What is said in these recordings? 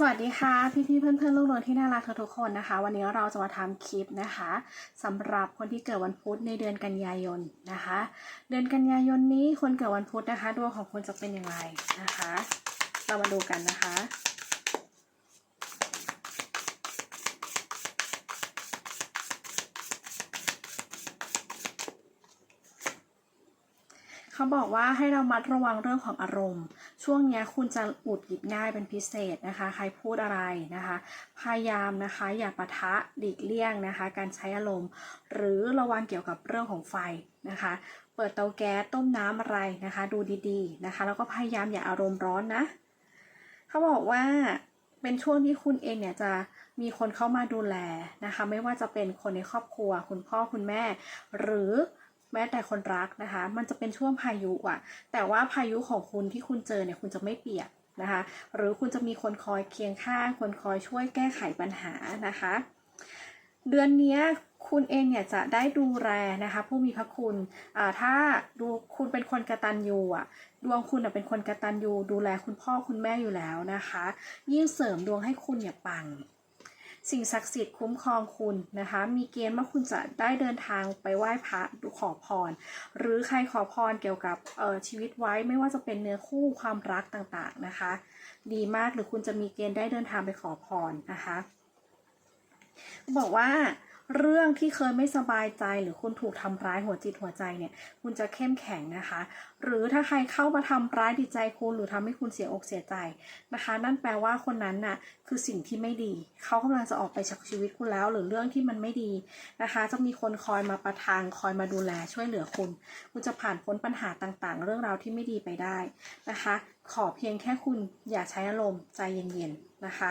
สวัสดีค่ะ พี่พี่เพื่อนเพื่อนลูกน้องที่น่ารักทุกคนนะคะ วันนี้เราจะมาทำคลิปนะคะสำหรับคนที่เกิดวันพุธในเดือนกันยายนนะคะ เดือนกันยายนนี้คนเกิดวันพุธนะคะดวงของคุณจะเป็นอย่างไรนะคะ เรามาดูกันนะคะเขาบอกว่าให้เรามัดระวังเรื่องของอารมณ์ ช่วงนี้คุณจะอุดหยิบง่ายเป็นพิเศษนะคะ ใครพูดอะไรนะคะ พยายามนะคะ อย่าปะทะหลีกเลี่ยงนะคะ การใช้อารมณ์ หรือระวังเกี่ยวกับเรื่องของไฟนะคะ เปิดเตาแก๊สต้มน้ำอะไรนะคะ ดูดีๆนะคะ แล้วก็พยายามอย่าอารมณ์ร้อนนะ เขาบอกว่าเป็นช่วงที่คุณเองเนี่ยจะมีคนเข้ามาดูแลนะคะ ไม่ว่าจะเป็นคนในครอบครัว คุณพ่อคุณแม่ หรือ แม้แต่คนรักนะคะ มันจะเป็นช่วงพายุอะแต่ว่าพายุของคุณที่คุณเจอเนี่ยคุณจะไม่เปียกนะคะ หรือคุณจะมีคนคอยเคียงข้าง คนคอยช่วยแก้ไขปัญหานะคะ เดือนนี้คุณเองเนี่ยจะได้ดูแลนะคะผู้มีพระคุณอ่าถ้าดูคุณเป็นคนกระตัญญูอะดวงคุณอะเป็นคนกระตัญญูดูแลคุณพ่อคุณแม่อยู่แล้วนะคะ ยิ่งเสริมดวงให้คุณเนี่ยปัง สิ่งศักดิ์สิทธิ์คุ้มครองคุณนะคะ มีเกณฑ์ว่าคุณจะได้เดินทางไปไหว้พระขอพร หรือใครขอพรเกี่ยวกับชีวิตไว้ไม่ว่าจะเป็นเนื้อคู่ความรักต่างๆนะคะ ดีมากหรือคุณจะมีเกณฑ์ได้เดินทางไปขอพรนะคะ บอกว่า เรื่องที่เคยไม่สบายใจหรือคุณถูกทำร้ายหัวจิตหัวใจเนี่ย คุณจะเข้มแข็งนะคะ หรือถ้าใครเข้ามาทำร้ายจิตใจคุณหรือทำให้คุณเสียอกเสียใจนะคะ นั่นแปลว่าคนนั้นน่ะคือสิ่งที่ไม่ดี เขากำลังจะออกไปจากชีวิตคุณแล้ว หรือเรื่องที่มันไม่ดีนะคะ จะมีคนคอยมาประทางคอยมาดูแลช่วยเหลือคุณ คุณจะผ่านพ้นปัญหาต่างๆ เรื่องราวที่ไม่ดีไปได้นะคะ ขอเพียงแค่คุณอย่าใช้อารมณ์ใจเย็นๆนะคะ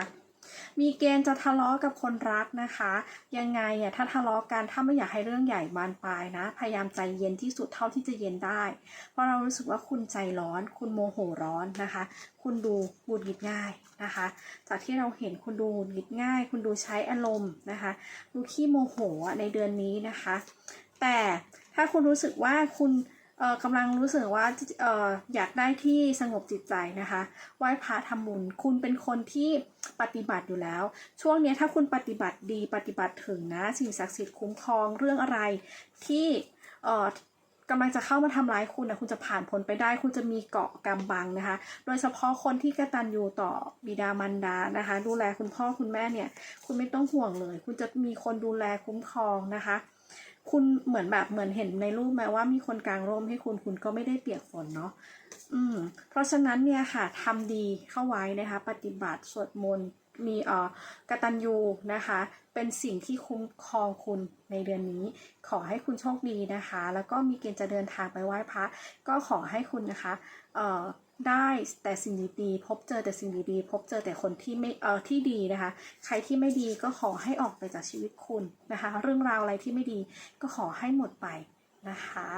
มีเกณฑ์จะทะเลาะกับคนรักนะคะ ยังไงอะถ้าทะเลาะกันถ้าไม่อยากให้เรื่องใหญ่บานปลายนะ พยายามใจเย็นที่สุดเท่าที่จะเย็นได้ เพราะเรารู้สึกว่าคุณใจร้อน คุณโมโหร้อนนะคะ คุณดูหงุดหงิดง่ายนะคะ จากที่เราเห็นคุณดูหงุดหงิดง่าย คุณดูใช้อารมณ์นะคะ ดูขี้โมโหในเดือนนี้นะคะ แต่ถ้าคุณรู้สึกว่าคุณ กำลังรู้สึกว่าอออยากได้ที่สงบจิตใจนะคะไหว้พระทำบุญคุณเป็นคนที่ปฏิบัติอยู่แล้ว ช่วงนี้ถ้าคุณปฏิบัติดีปฏิบัติถึงนะสิ่งศักดิ์สิทธิ์คุ้มครองเรื่องอะไรที่กำลังจะเข้ามาทำร้ายคุณนะคุณจะผ่านพ้นไปได้ คุณจะมีเกาะกำบังนะคะ โดยเฉพาะคนที่กระตัญญูต่อบิดามารดานะคะ ดูแลคุณพ่อคุณแม่เนี่ย คุณไม่ต้องห่วงเลย คุณจะมีคนดูแลคุ้มครองนะคะ คุณเหมือนแบบเหมือนเห็นในรูปไหมว่ามีคนกลางร่มให้คุณคุณก็ไม่ได้เปียกฝนเนาะอืมเพราะฉะนั้นเนี่ยค่ะทำดีเข้าไว้นะคะ ปฏิบัติสวดมนต์ มีเอ่อกตัญญูนะคะ เป็นสิ่งที่คุ้มครองคุณในเดือนนี้ ขอให้คุณโชคดีนะคะ แล้วก็มีเกณฑ์จะเดินทางไปไหว้พระ ก็ขอให้คุณนะคะเอ่อได้แต่สิ่งดีๆพบเจอแต่สิ่งดีๆพบเจอแต่คนที่ไม่เอ่อที่ดีนะคะ ใครที่ไม่ดีก็ขอให้ออกไปจากชีวิตคุณนะคะ เรื่องราวอะไรที่ไม่ดีก็ขอให้หมดไปนะคะ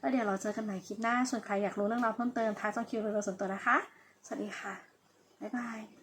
แล้วเดี๋ยวเราเจอกันใหม่คลิปหน้า ส่วนใครอยากรู้เรื่องราวเพิ่มเติมทักช่องคิวเรส่วนตัวนะคะ สวัสดีค่ะ บ๊ายบาย